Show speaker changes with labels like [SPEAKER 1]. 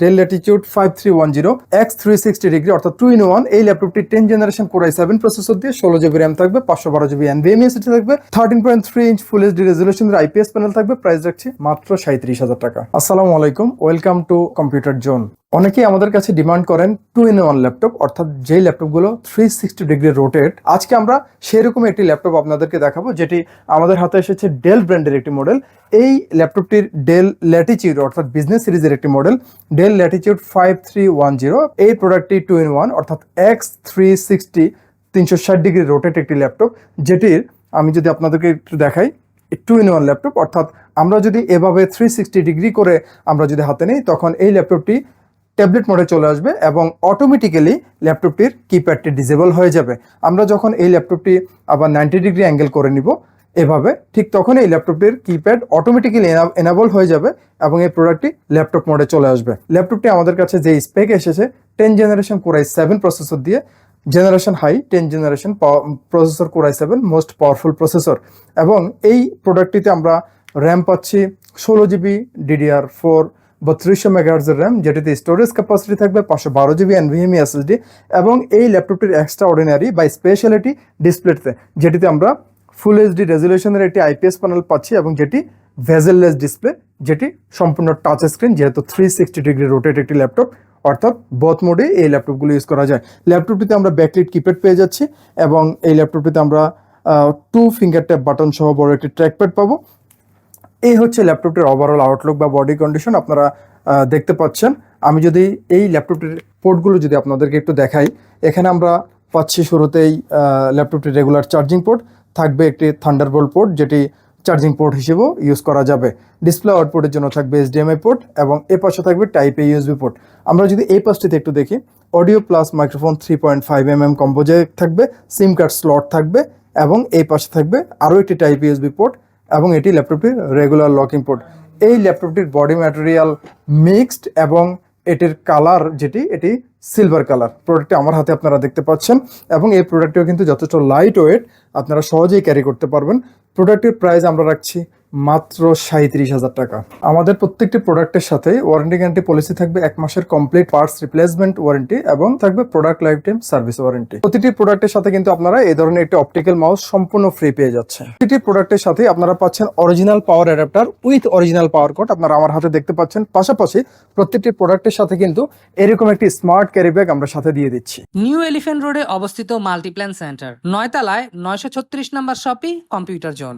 [SPEAKER 1] Dell Latitude five three one zero X three sixty degree অর্থাৎ two in one এই ল্যাপটপটি ten generation core i seven processor দিয়ে ষোলো GB RAM থাকবে, পাঁচশো বারো জিবি এনভিএমএস থাকবে thirteen point three inch full HD রেজলিউশনের IPS panel থাকবে প্রাইস রাখছি মাত্র সাঁত্রিশ হাজার টাকা। আসসালামু আলাইকুম ওয়েলকাম টু কম্পিউটার জোন অনেকেই আমাদের কাছে ডিমান্ড করেন টু ইন ওয়ান ল্যাপটপ অর্থাৎ যেই ল্যাপটপগুলো থ্রি সিক্সটি ডিগ্রি রোটেট আজকে আমরা সেরকম একটি ল্যাপটপ আপনাদেরকে দেখাবো, যেটি আমাদের হাতে এসেছে ডেল ব্র্যান্ডের একটি মডেল এই ল্যাপটপটির ডেল ল্যাটিচিউড অর্থাৎ বিজনেস সিরিজের একটি model Dell Latitude five three one zero এই প্রোডাক্টটি টু ইন ওয়ান অর্থাৎ এক্স থ্রি সিক্সটি তিনশো ষাট ডিগ্রি রোটেট একটি ল্যাপটপ যেটির আমি যদি আপনাদেরকে একটু দেখাই টু ইন ওয়ান ল্যাপটপ অর্থাৎ আমরা যদি এভাবে থ্রি সিক্সটি ডিগ্রি করে আমরা যদি হাতে নিই, তখন এই ল্যাপটপটি ট্যাবলেট মোডে চলে আসবে এবং অটোমেটিক্যালি ল্যাপটপটির কিপ্যাডটি ডিজেবল হয়ে যাবে। আমরা যখন এই ল্যাপটপটি আবার নাইনটি ডিগ্রি অ্যাঙ্গেল করে নিব, এভাবে ঠিক তখন এই ল্যাপটপটির কিপ্যাড অটোমেটিক্যালি এনাবল হয়ে যাবে এবং এই প্রোডাক্টটি ল্যাপটপ মোডে চলে আসবে। ল্যাপটপটি আমাদের কাছে যে স্পেক এসেছে ten generation core i seven processor দিয়ে generation high ten generation processor core i seven most powerful processor এবং এই প্রোডাক্টটিতে আমরা র্যাম পাচ্ছি, ষোলো জিবি ডিডিআর ফোর বত্রিশশো মেগাহার্জের র্যাম যেটিতে স্টোরেজ ক্যাপাসিটি থাকবে পাঁচশো বারো জিবি এনভিএমই এসএসডি এবং এই ল্যাপটপটির এক্সট্রা অর্ডিনারি বা স্পেশালিটি ডিসপ্লেতে যেটিতে আমরা ফুল এইচডি রেজলিউশনের একটি আইপিএস প্যানেল পাচ্ছি এবং যেটি ভেজেললেস ডিসপ্লে যেটি সম্পূর্ণ টাচ স্ক্রিন যেহেতু থ্রি সিক্সটি ডিগ্রি রোটেট একটি ল্যাপটপ অর্থাৎ বোথ মোডে এই ল্যাপটপগুলো ইউজ করা যায়। ল্যাপটপটিতে আমরা ব্যাকলিট কিপ্যাড পেয়ে যাচ্ছি এবং এই ল্যাপটপটিতে আমরা টু ফিঙ্গার ট্যাপ বাটন সহ বড় একটি ট্র্যাকপ্যাড পাবো। এই হচ্ছে ল্যাপটপটির ওভারঅল আউটলুক বা বডি কন্ডিশন আপনারা দেখতে পাচ্ছেন। আমি যদি এই ল্যাপটপটির পোর্টগুলো যদি আপনাদেরকে একটু দেখাই, এখানে আমরা পাচ্ছি শুরুতেই ল্যাপটপটির রেগুলার চার্জিং পোর্ট থাকবে একটি থান্ডারবোল্ট পোর্ট যেটি চার্জিং পোর্ট হিসেবেও ইউজ করা যাবে। ডিসপ্লে আউটপুটের জন্য থাকবে এইচডিএমআই পোর্ট এবং এ পাশে থাকবে টাইপ এ ইউএসবি পোর্ট আমরা যদি এই পাশটিতে একটু দেখি audio plus microphone three point five M M combo jack থাকবে সিম কার্ড স্লট থাকবে এবং এই পাশে থাকবে আরও একটি টাইপ ইউএসবি পোর্ট এবং এটি ল্যাপটপটির রেগুলার লকিং পোর্ট এই ল্যাপটপটির বডি ম্যাটেরিয়াল মিক্সড এবং এটির কালার যেটি, এটি সিলভার কালার প্রোডাক্টটি আমার হাতে আপনারা দেখতে পাচ্ছেন এবং এই প্রোডাক্টটিও কিন্তু যথেষ্ট লাইট ওয়েট আপনারা সহজেই ক্যারি করতে পারবেন। প্রোডাক্টটির প্রাইস আমরা রাখছি মাত্র সাঁত্রিশ হাজার টাকা। আমাদের প্রত্যেকটি প্রোডাক্টের সাথে ওয়ারেন্টি গ্যারান্টি পলিসি থাকবে এক মাসের কমপ্লিট পার্টস রিপ্লেসমেন্ট ওয়ারেন্টি এবং থাকবে product lifetime service warranty প্রতিটি প্রোডাক্টের সাথে কিন্তু আপনারা এই ধরনের একটি অপটিক্যাল মাউস সম্পূর্ণ ফ্রি পেয়ে যাচ্ছে প্রতিটি প্রোডাক্টের সাথে আপনারা পাচ্ছেন original power adapter with original power cord আপনারা আমার হাতে দেখতে পাচ্ছেন। পাশাপাশি প্রত্যেকটি প্রোডাক্টের সাথে কিন্তু এরকম একটি স্মার্ট ক্যারি ব্যাগ আমরা সাথে দিয়ে দিচ্ছি।
[SPEAKER 2] নিউ এলিফেন্ট রোডে অবস্থিত মাল্টিপ্ল্যান সেন্টার নয়তলায় নয়শো ছত্রিশ নম্বর শপি কম্পিউটার জোন